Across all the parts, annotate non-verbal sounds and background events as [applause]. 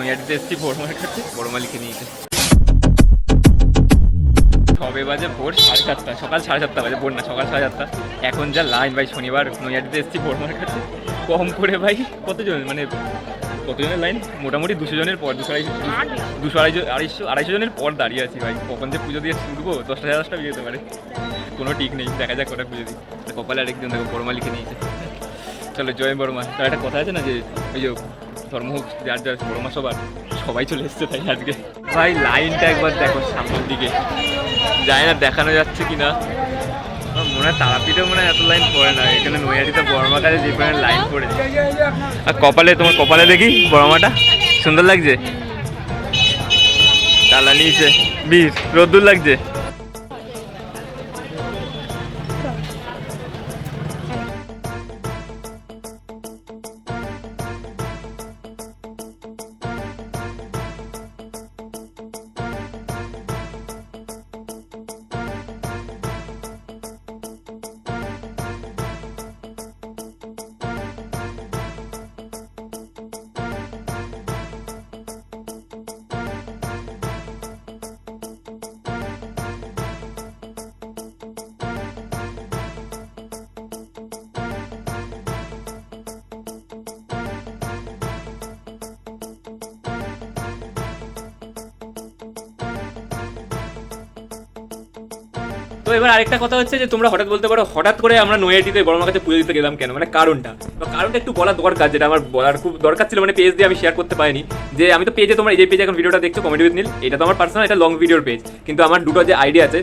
নৈয়াটিতে এসেছি বড়মার কাছে বড়মা লিখে নিয়েছে। সবে বাজে ভোর সাড়ে সাতটা সকাল সাড়ে সাতটা বাজে ভোর না সকাল সাড়ে সাতটা। এখন যা লাইন ভাই শনিবার নৈয়াটিতে এসেছি বড়মার কাছে কম করে ভাই কতজন? মানে কতজনের লাইন মোটামুটি দুশো জনের পর দুশো আড়াইশো দুশো আড়াইশো আড়াইশো আড়াইশো জনের পর দাঁড়িয়ে আছি ভাই। কখন যে পুজো দিয়ে শুরবো দশটা সাড়ে দশটা বেজে যেতে পারে। কোনো ঠিক নেই দেখা যাক কটা পুজো দিই। কপালে আরেকজন দেখো বড়মা লিখে নিয়েছে। চলো জয় বড়মা তার একটা কথা আছে না যে ওই যে ধর্ম যার যার বড়মা সবার সবাই চলে এসছে তাই আজকে। ভাই, লাইনটা একবার দেখো সামনের দিকে। যায় না, দেখানো যাচ্ছে কি না মনে হয় তারাপীঠেও মনে হয় এত লাইন পড়ে না। এখানে নৈয়াটিতে বড়মা কাছে যে পরিমাণ লাইন পড়েছে। আর কপালে, তোমার কপালে দেখি বড়মাটা সুন্দর লাগছে? তালা নিয়েছে বীর, রোদ্দুর লাগছে? তো এবার আরেকটা কথা হচ্ছে যে তোমরা হঠাৎ বলতে পারো, হঠাৎ করে আমরা নৈয়াটিতে বড় কাছে পুজো দিতে গেলাম কেন? মানে কারণটা। কারণটা একটু বলা দরকার, যেটা আমার বলার খুব দরকার ছিল মানে পেজ দিয়ে আমি শেয়ার করতে পারিনি। যে আমি তো পেজে তোমার এই যে পেজে এখন ভিডিওটা দেখছ কমেডি উইথ নীল এটা তো আমার পার্সোনাল এটা লং ভিডিওর পেজ কিন্তু আমার দুটো যে আইডিয়া আছে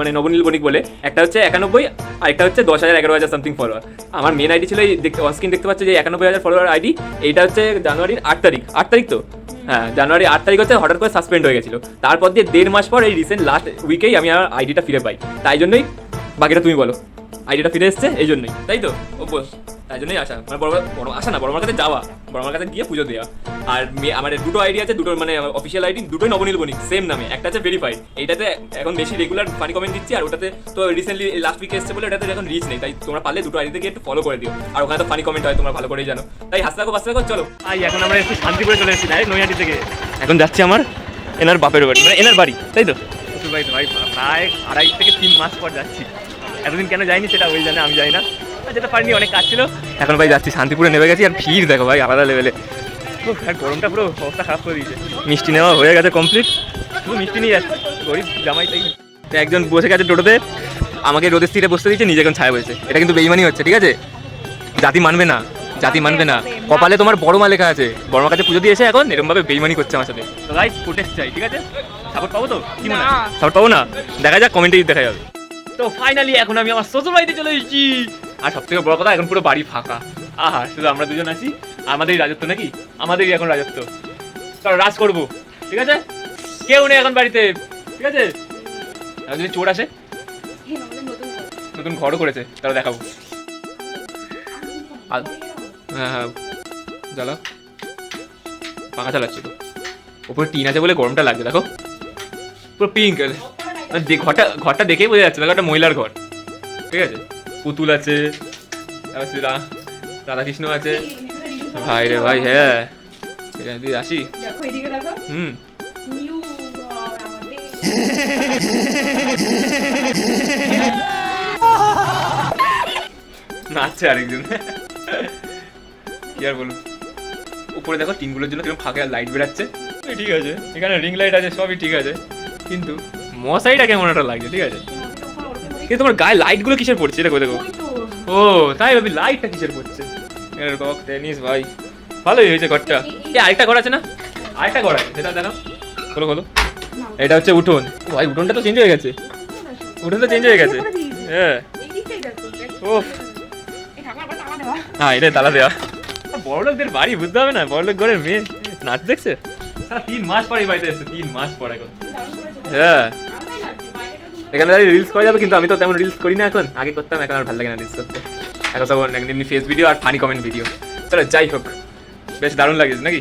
মানে নবনীল বণিক বলে, একটা হচ্ছে একানব্বই, আর একটা হচ্ছে দশ হাজার এগারো হাজার সামথিং ফলোয়ার আমার মেন আইডি ছিল এই দেখতে অনস্ক্রিন দেখতে পাচ্ছ যে একানব্বই হাজার ফলোয়ার আইডি এইটা হচ্ছে জানুয়ারির আট তারিখ। আট তারিখ তো? হ্যাঁ জানুয়ারি আট তারিখ হচ্ছে হঠাৎ করে সাসপেন্ড হয়ে গেছিল। তারপর দিয়ে দেড় মাস পর এই রিসেন্ট লাস্ট উইকেই আমি আমার আইডিটা ফিরে পাই। তাই জন্যই বাকিটা তুমি বলো। আইডিটা ফিরে এসছে, এই জন্যই। তাই তো? ও তাই জন্যই আসা। মানে বড় বড় আসা না বড় মার কাছে যাওয়া। বড় মার কাছে গিয়ে পুজো দেওয়া আর মে- আমার দুটো আইডি আছে দুটো মানে অফিসিয়াল আইডি দুটোই নবনীল বণিক সেম নামে। একটা আছে ভেরিফাইড এইটাতে এখন বেশি রেগুলার ফানি কমেন্ট দিচ্ছি আর ওটাতে তো রিসেন্টলি লাস্ট উইকে এসছে বলে ওটাতে এখন রিচ নেই। তাই তোমরা পারলে দুটো আইডিতে গিয়ে একটু ফলো করে দিও। আর ওখানে তো ফানি কমেন্ট হয় তোমরা ভালো করেই জানো। তাই হাসতে থাকো হাসতে থাকো চলো। আই এখন আমরা একটু শান্তিপুরে চলে এসেছি ডাইরেক্ট নৈহাটি থেকে। এখন যাচ্ছি আমার এনার বাপের বাড়ি মানে এনার বাড়ি তাই তো? ভাই ভাই প্রায় আড়াই থেকে তিন মাস পর যাচ্ছি। এতদিন কেন যাইনি সেটা ওই জানে আমি যাই না। যেতে পারিনি অনেক কাজ ছিল। এখন ভাই যাচ্ছি শান্তিপুরে নেমে গেছি আর ভিড় দেখো ভাই আলাদা লেভেলে আর গরমটা পুরো অবস্থা খারাপ করে দিয়েছে। মিষ্টি নেওয়া হয়ে গেছে কমপ্লিট শুধু মিষ্টি নিয়ে যাচ্ছে গরিব জামাই তাই। একজন বসে গেছে টোটোতে আমাকে রোদের সিটে বসতে দিচ্ছে নিজে এখন ছায়া বসে এটা কিন্তু বেইমানি হচ্ছে ঠিক আছে? জাতি মানবে না জাতি মানবে না। কপালে তোমার বড় মা লেখা আছে বড় মার কাছে পুজো দিয়েছে এখন এরকম ভাবে বেইমানি করছে আমার সাথে। তো গাইস প্রোটেস্ট চাই ঠিক আছে? সাপোর্ট পাবো তো? কি মনে সাপোর্ট পাবো না? দেখা যাক কমেন্টে দেখা যাবে তো ফাইনালি এখন আমি আমার শ্বশুর বাড়িতে চলে এসেছি। আর সব থেকে বড় কথা, এখন পুরো বাড়ি ফাঁকা। আহা, শুধু আমরা দুজন আছি, আমাদেরই রাজত্ব নাকি? আমাদেরই এখন রাজত্ব। চলো, রাজ করব, ঠিক আছে? কেউ নেই এখন বাড়িতে, ঠিক আছে? আর যদি চোর আসে? নতুন ঘরও করেছে তারা দেখাবো। হ্যাঁ হ্যাঁ জ্বালা পাখা চালাচ্ছি তো। ওপরে টিন আছে বলে গরমটা লাগছে, দেখো। পুরো পিঙ্ক যে ঘরটা ঘরটা দেখেই বোঝা যাচ্ছে, দেখো একটা মহিলার ঘর, ঠিক আছে? পুতুল আছে তারপর শ্রী রা- রাধাকৃষ্ণ আছে ভাই রে ভাই হ্যাঁ। এখানে দিয়ে আসি। হুম। [laughs] নাচছে আরেকজন। কি আর বলুন উপরে দেখো টিনগুলোর জন্য কীরকম ফাঁকে লাইট বেরাচ্ছে। ঠিক আছে। এখানে রিং লাইট আছে সবই ঠিক আছে। কিন্তু মশাইটা কেমন একটা লাগছে ঠিক আছে? কিন্তু তোমার গায়ে লাইটগুলো কিসের পড়ছে? দেখো দেখো। ও তাই ভাবি লাইটটা কিসের পড়ছে? কক টেনিস ভাই। ভালোই হয়েছে ঘরটা। এই আরেকটা ঘর আছে না? আরেকটা ঘর আছে সেটা দেখো খোলো খোলো। এটা হচ্ছে উঠোন। ভাই উঠোনটা তো চেঞ্জ হয়ে গেছে। উঠোন তো চেঞ্জ হয়ে গেছে। হ্যাঁ এই ঠাকুর আবার তালা দেওয়া। হ্যাঁ তালা দেওয়া। বড় বুঝতে হবে না বড় লোক ঘরের মেয়ে নাচ দেখছে? সারা তিন মাস পরে এই বাড়িতে এসছে তিন মাস পর এখন। হ্যাঁ। এখানে রিলস করা যাবে, কিন্তু আমি তো তেমন রিলস করি না এখন। আগে করতাম, এখন আর ভালো লাগে না রিলস করতে। এখন সব এমনি ফেস ভিডিও আর ফানি কমেন্ট ভিডিও চলো, যাই হোক। বেশ দারুণ লাগে নাকি?